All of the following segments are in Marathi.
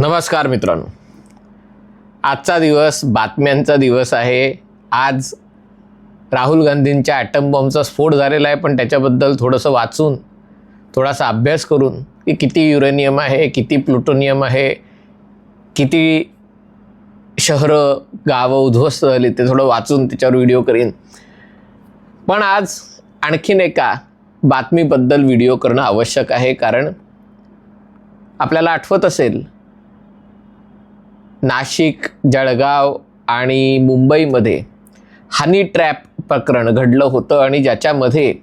नमस्कार मित्रांनो. आजचा दिवस बातम्यांचा दिवस आहे. आज राहुल गांधींच्या ॲटम बॉम्बचा स्फोट झालेला आहे पण त्याच्याबद्दल थोडंसं वाचून थोडासा अभ्यास करून की किती युरेनियम आहे किती प्लुटोनियम आहे किती शहरं गावं उद्ध्वस्त झाली ते थोडं वाचून त्याच्यावर व्हिडिओ करीन. पण आज आणखीन एका बातमीबद्दल व्हिडिओ करणं आवश्यक आहे कारण आपल्याला आठवत असेल नाशिक जळगाव आणि मुंबईमध्ये हनी ट्रॅप प्रकरण घडलं होतं आणि ज्याच्यामध्ये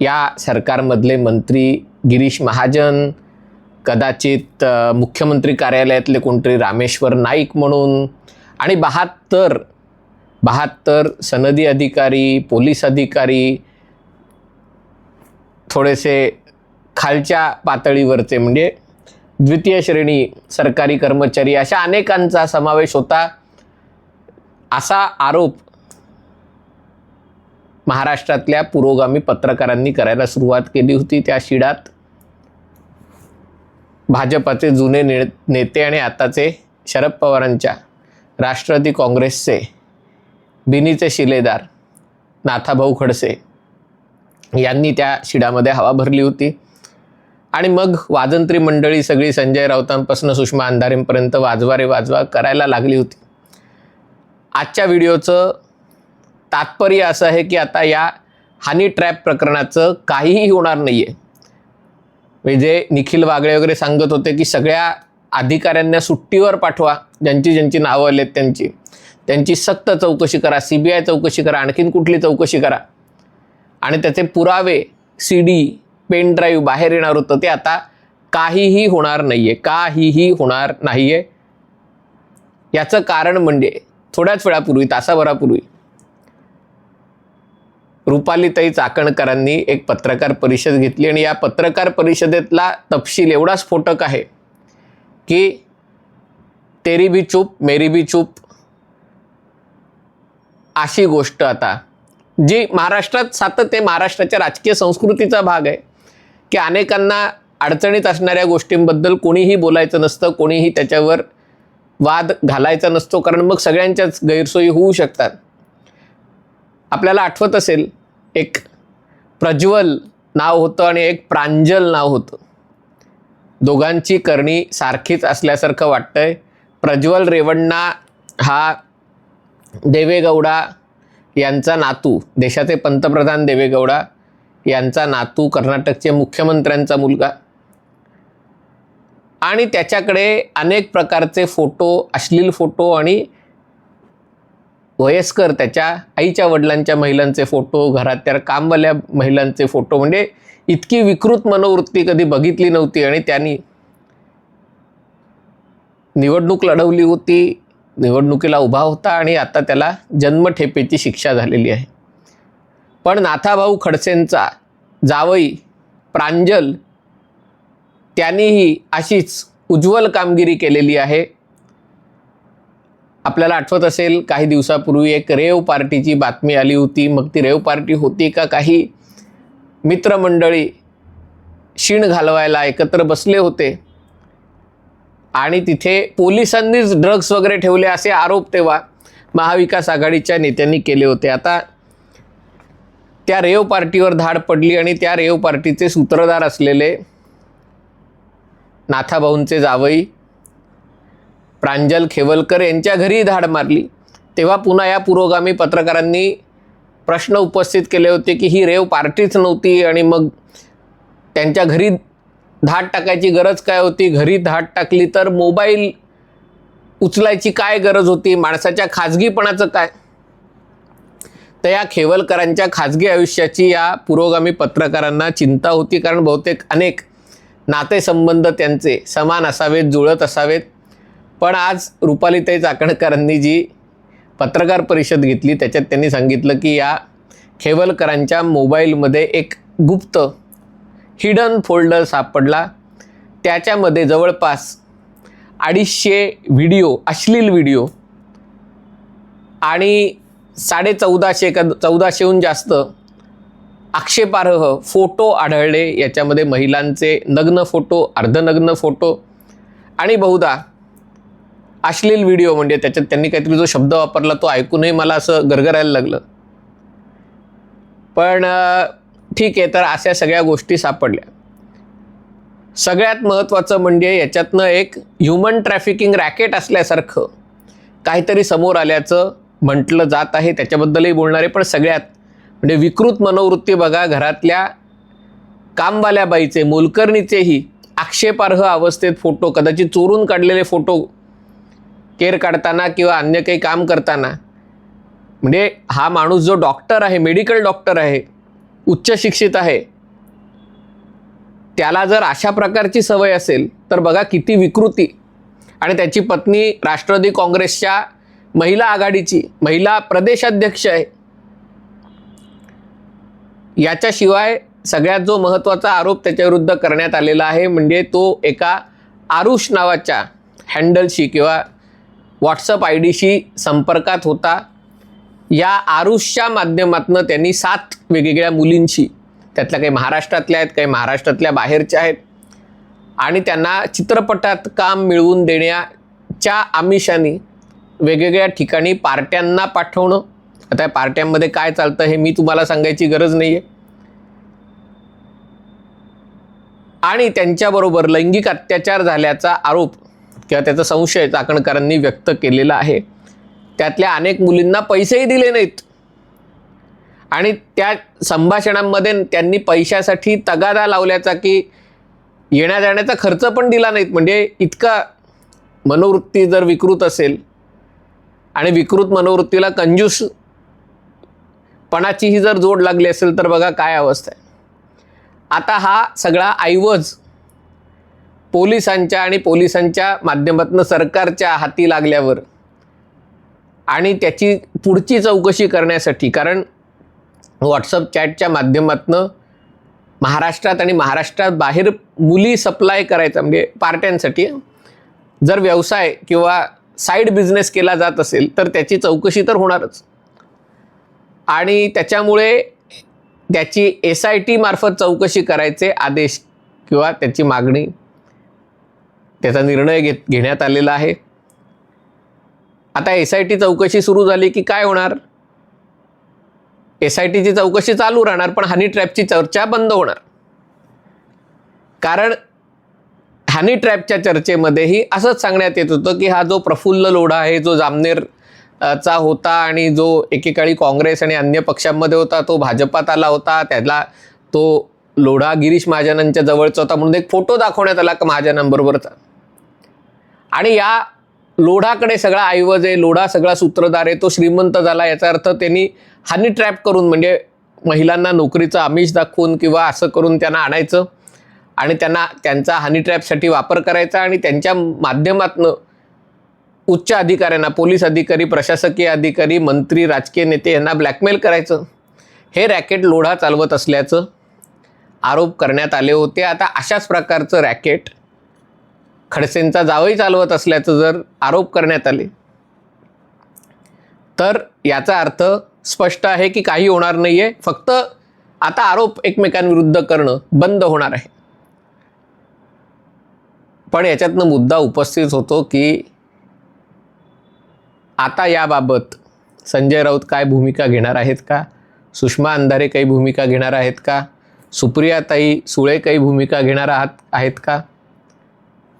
या सरकारमधले मंत्री गिरीश महाजन कदाचित मुख्यमंत्री कार्यालयातले कोणतरी रामेश्वर नाईक म्हणून आणि बहात्तर बहात्तर सनदी अधिकारी पोलीस अधिकारी थोडेसे खालच्या पातळीवरचे म्हणजे द्वितीय श्रेणी सरकारी कर्मचारी अशा अनेकांचा समावेश होता. असा आरोप महाराष्ट्रातल्या पुरोगामी पत्रकारांनी करायला सुरुवात केली होती. त्या शिडात भाजपाचे जुने ने नेते आणि आताचे शरद पवारांच्या राष्ट्रवादी काँग्रेसचे बिनीचे शिलेदार नाथाभाऊ खडसे यांनी त्या शिडामध्ये हवा भरली होती. आणि मग वादंत्री मंडळी सगळी संजय राऊतांपासून सुषमा अंधारेंपर्यंत वाजवा रे वाजवा करायला लागली होती. आजच्या व्हिडिओचं तात्पर्य असं आहे की आता या हानी ट्रॅप प्रकरणाचं काहीही होणार नाही आहे म्हणजे निखिल वागळे वगैरे सांगत होते की सगळ्या अधिकाऱ्यांना सुट्टीवर पाठवा ज्यांची ज्यांची नावं आलेत त्यांची. त्यांची सक्त चौकशी करा सी बी आय चौकशी करा आणखीन कुठली चौकशी करा. आणि त्याचे पुरावे सी डी पेन ड्राईव्ह बाहेर येणार होतं ते आता काहीही होणार नाही आहे काहीही होणार नाही आहे याचं कारण म्हणजे थोड्याच वेळापूर्वी तासाभरापूर्वी रुपालीताई चाकणकरांनी एक पत्रकार परिषद घेतली आणि या पत्रकार परिषदेतला तपशील एवढा स्फोटक आहे की तेरी बी चूप मेरी बी चूप अशी गोष्ट आता जी महाराष्ट्रात सातत्य महाराष्ट्राच्या राजकीय संस्कृतीचा भाग आहे. की अनेकांना अडचणीत असणाऱ्या गोष्टींबद्दल कोणीही बोलायचं नसतं कोणीही त्याच्यावर वाद घालायचा नसतो कारण मग सगळ्यांच्याच गैरसोयी होऊ शकतात. आपल्याला आठवत असेल एक प्रज्वल नाव होतं आणि एक प्रांजल नाव होतं. दोघांची करणी सारखीच असल्यासारखं वाटतंय. प्रज्वल रेवण्णा हा देवेगौडा यांचा नातू देशाचे पंतप्रधान देवेगौडा. यांचा नातू कर्नाटकचे मुख्यमंत्र्यांचा मुलगा. आणि त्याच्याकडे अनेक प्रकारचे फोटो अश्लील फोटो आणि वयस्कर त्याच्या आईच्या वडिलांच्या महिलांचे फोटो घरातल्या कामवाल्या महिलांचे फोटो. म्हणजे इतकी विकृत मनोवृत्ती कधी बघितली नव्हती आणि त्यांनी निवडणूक लढवली होती निवडणुकीला उभा होता आणि आता त्याला जन्मठेपेची शिक्षा झालेली आहे. पण नाथाभाऊ खडसेंचा जावई प्रांजल त्यांनीही अशीच उज्ज्वल कामगिरी केलेली आहे. आपल्याला आठवत असेल काही दिवसापूर्वी एक रेव पार्टीची बातमी आली होती. मग ती रेव पार्टी होती का काही? मित्रमंडळी शीण घालवायला एकत्र बसले होते. आणि तिथे पोलिसांनीच ड्रग्स वगैरे ठेवले असे आरोप तेव्हा महाविकास आघाडीच्या नेत्यांनी केले होते. आता त्या रेव पार्टीवर धाड पडली आणि त्या रेव पार्टीचे सूत्रधार असलेले नाथाभाऊंचे जावई प्रांजल खेवलकर यांच्या घरी धाड मारली. तेव्हा पुन्हा या पुरोगामी पत्रकारांनी प्रश्न उपस्थित केले होते की ही रेव पार्टीच नव्हती आणि मग त्यांच्या घरी धाड टाकायची गरज काय होती? घरी धाड टाकली तर मोबाईल उचलायची काय गरज होती? माणसाच्या खाजगीपणाचं काय? तर या खेवलकरांच्या खाजगी आयुष्याची या पुरोगामी पत्रकारांना चिंता होती कारण बहुतेक अनेक नातेसंबंध त्यांचे समान असावेत जुळत असावेत. पण आज रुपालीताई चाकणकरांनी जी पत्रकार परिषद घेतली त्याच्यात त्यांनी सांगितलं की या खेवलकरांच्या मोबाईलमध्ये एक गुप्त हिडन फोल्डर सापडला. त्याच्यामध्ये जवळपास अडीचशे व्हिडिओ अश्लील व्हिडिओ आणि साडे चौदाशे का चौदाशेहून जास्त आक्षेपार्ह फोटो आढळले. याच्यामध्ये महिलांचे नग्न फोटो अर्धनग्न फोटो आणि बहुधा अश्लील व्हिडिओ म्हणजे त्याच्यात त्यांनी काहीतरी जो शब्द वापरला तो ऐकूनही मला असं गरगरायला लागलं. पण ठीक आहे तर अशा सगळ्या गोष्टी सापडल्या. सगळ्यात महत्त्वाचं म्हणजे याच्यातनं एक ह्युमन ट्रॅफिकिंग रॅकेट असल्यासारखं काहीतरी समोर आल्याचं म्हटलं जात आहे त्याच्याबद्दलही बोलणार आहे पण सगळ्यात. म्हणजे विकृत मनोवृत्ती बघा घरातल्या कामवाल्या बाईचे मोलकर्णीचेही आक्षेपार्ह अवस्थेत फोटो कदाचित चोरून काढलेले फोटो केर काढताना किंवा अन्य काही काम करताना. म्हणजे हा माणूस जो डॉक्टर आहे मेडिकल डॉक्टर आहे उच्च शिक्षित आहे त्याला जर अशा प्रकारची सवय असेल तर बघा किती विकृती. आणि त्याची पत्नी राष्ट्रवादी काँग्रेसच्या महिला आघाडीची महिला प्रदेशाध्यक्ष आहे. याच्याशिवाय सगळ्यात जो महत्त्वाचा आरोप त्याच्याविरुद्ध करण्यात आलेला आहे म्हणजे तो एका आरुष नावाच्या हँडलशी किंवा व्हॉट्सअप आय डीशी संपर्कात होता. या आरुषच्या माध्यमातून त्यांनी सात वेगवेगळ्या मुलींशी त्यातल्या काही महाराष्ट्रातल्या आहेत काही महाराष्ट्रातल्या बाहेरच्या आहेत आणि त्यांना चित्रपटात काम मिळवून देण्याच्या आमिषाने वेगवेगळ्या ठिकाणी पार्ट्यांना पाठवणं. आता पार्ट्यांमध्ये काय चालतं हे मी तुम्हाला सांगायची गरज नाही आहे आणि त्यांच्याबरोबर लैंगिक अत्याचार झाल्याचा आरोप किंवा त्याचा संशय चाकणकरांनी व्यक्त केलेला आहे. त्यातल्या अनेक मुलींना पैसेही दिले नाहीत. आणि त्या संभाषणांमध्ये त्यांनी पैशासाठी तगादा लावल्याचा की येण्या जाण्याचा खर्च पण दिला नाहीत. म्हणजे इतका मनोवृत्ती जर विकृत असेल आणि विकृत मनोवृत्तीला कंजूस पणाचीही जर जोड लागली असेल तर बघा काय अवस्था आहे. आता हा सगळा ऐवज पोलिसांच्या आणि पोलिसांच्या माध्यमातून सरकारच्या हाती लागल्यावर आणि त्याची पुढची चौकशी करण्यासाठी कारण व्हॉट्सअप चॅटच्या माध्यमातनं महाराष्ट्रात आणि महाराष्ट्रात बाहेर मुली सप्लाय करायचा म्हणजे पार्ट्यांसाठी जर व्यवसाय किंवा साईड बिझनेस केला जात असेल तर त्याची चौकशी तर होणारच. आणि त्याच्यामुळे त्याची एस आय टी मार्फत चौकशी करायचे आदेश किंवा त्याची मागणी त्याचा निर्णय घेत घेण्यात आलेला आहे. आता एस आय टी चौकशी सुरू झाली की काय होणार? एस आय टीची चौकशी चालू राहणार पण हनी ट्रॅपची चर्चा बंद होणार. कारण हनी ट्रॅपच्या चर्चेमध्येही असंच सांगण्यात येत होतं की हा जो प्रफुल्ल लोढा आहे जो जामनेर चा होता आणि जो एकेकाळी काँग्रेस आणि अन्य पक्षांमध्ये होता तो भाजपात आला होता त्याला तो लोढा गिरीश महाजनांच्या जवळचा होता म्हणून एक फोटो दाखवण्यात आला का महाजनांबरोबरचा आणि या लोढाकडे सगळा ऐवज आहे लोढा सगळा सूत्रधार आहे तो श्रीमंत झाला. याचा अर्थ त्यांनी हानी ट्रॅप करून म्हणजे महिलांना नोकरीचं आमिष दाखवून किंवा असं करून त्यांना आणायचं. आणि त्यांना त्यांचा हनी ट्रॅपसाठी वापर करायचा आणि त्यांच्या माध्यमातनं उच्च अधिकाऱ्यांना पोलीस अधिकारी प्रशासकीय अधिकारी मंत्री राजकीय नेते यांना ब्लॅकमेल करायचं. हे रॅकेट लोढा चालवत असल्याचं आरोप करण्यात आले होते. आता अशाच प्रकारचं रॅकेट खडसेंचा जावई चालवत असल्याचं जर आरोप करण्यात आले तर याचा अर्थ स्पष्ट आहे की काही होणार नाही आहे फक्त आता आरोप एकमेकांविरुद्ध करणं बंद होणार आहे. पण याच्यातनं मुद्दा उपस्थित होतो की आता याबाबत संजय राऊत काय भूमिका घेणार आहेत का? सुषमा अंधारे काही भूमिका घेणार आहेत का? सुप्रियाताई सुळे काही भूमिका घेणार आहात आहेत का?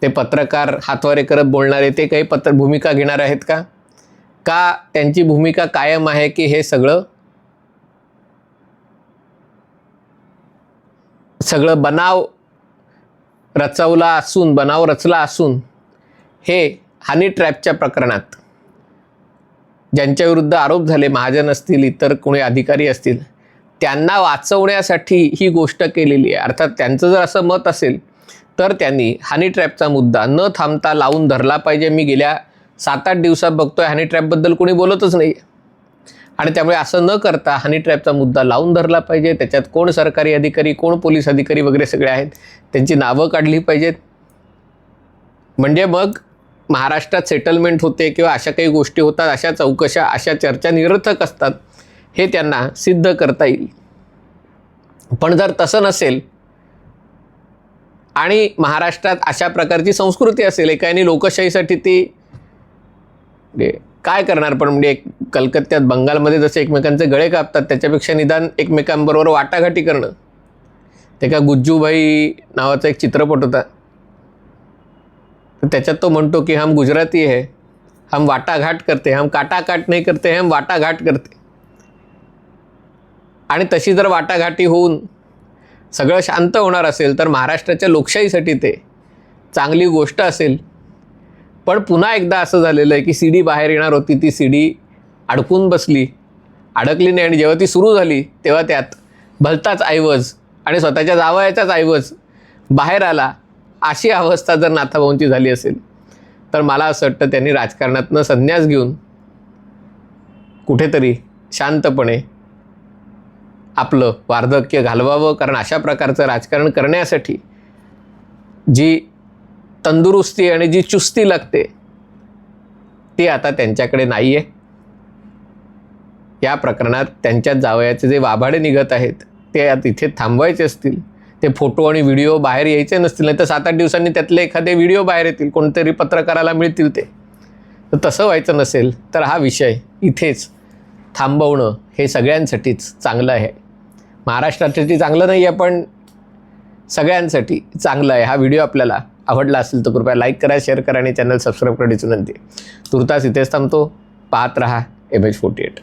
ते पत्रकार हातवारे करत बोलणारे ते काही पत्र भूमिका घेणार आहेत का? का त्यांची भूमिका कायम आहे की हे सगळं सगळं बनाव रचवला असून बनाव रचला असून हे हनी ट्रॅपच्या प्रकरणात. ज्यांच्या विरुद्ध आरोप झाले महाजन असतील इतर कोणी अधिकारी असतील त्यांना वाचवण्यासाठी ही गोष्ट केलेली आहे. अर्थात त्यांचं जर असं मत असेल तर त्यांनी हनी ट्रॅपचा मुद्दा न थांबता लावून धरला पाहिजे. मी गेल्या सात आठ दिवसात बघतोय हनी ट्रॅपबद्दल कोणी बोलतच नाही आणि त्यामुळे असं न करता हनी ट्रॅपचा मुद्दा लावून धरला पाहिजे. त्याच्यात कोण सरकारी अधिकारी कोण पोलीस अधिकारी वगैरे सगळे आहेत त्यांची नावं काढली पाहिजेत. म्हणजे मग महाराष्ट्रात सेटलमेंट होते किंवा अशा काही गोष्टी होतात अशा चौकशा अशा चर्चा निरर्थक असतात हे त्यांना सिद्ध करता येईल. पण जर तसं नसेल आणि महाराष्ट्रात अशा प्रकारची संस्कृती असेल एकाने लोकशाहीसाठी ती काय करणार? पण म्हणजे एक कलकत्त्यात बंगालमध्ये जसे एकमेकांचे गळे कापतात त्याच्यापेक्षा निदान एकमेकांबरोबर वाटाघाटी करणं. ते का गुज्जूभाई नावाचा एक चित्रपट होता. तर त्याच्यात तो म्हणतो की हम गुजराती है हम वाटाघाट करते हम काटाकाट नाही करते हम वाटाघाट करते. आणि तशी जर वाटाघाटी होऊन सगळं शांत होणार असेल तर महाराष्ट्राच्या लोकशाहीसाठी ते चांगली गोष्ट असेल. पण पुन्हा एकदा असं झालेलं आहे की सी डी बाहेर येणार होती ती सी डी अडकून बसली. अडकली नाही आणि जेव्हा ती सुरू झाली तेव्हा त्यात भलताच ऐवज आणि स्वतःच्या जावयाचाच ऐवज बाहेर आला अशी अवस्था जर नाथाभाऊंची झाली असेल तर मला असं वाटतं त्यांनी राजकारणातनं संन्यास घेऊन कुठेतरी शांतपणे आपलं वार्धक्य घालवावं कारण अशा प्रकारचं राजकारण करण्यासाठी जी तंदुरुस्ती आणि जी चुस्ती लागते ती आता त्यांच्याकडे नाही आहे या प्रकरणात त्यांच्या जावयाचे जे वाभाडे निघत आहेत ते तिथे इथे थांबवायचे असतील. ते फोटो आणि व्हिडिओ बाहेर यायचे नसतील नाही तर सात आठ दिवसांनी त्यातले एखादे व्हिडिओ बाहेर येतील कोणतरी पत्रकाराला मिळतील ते. तर तसं व्हायचं नसेल तर हा विषय इथेच थांबवणं हे सगळ्यांसाठीच चांगलं आहे. महाराष्ट्रासाठी चांगलं नाही आहे पण सगळ्यांसाठी चांगलं आहे. हा व्हिडिओ आपल्याला आवडला असेल तर कृपया लाईक करा शेअर करा आणि चॅनल सबस्क्राईब करण्याची विनंती. तुर्तास इथेच थांबतो. पाहत रहा एम एच फोर्टी एट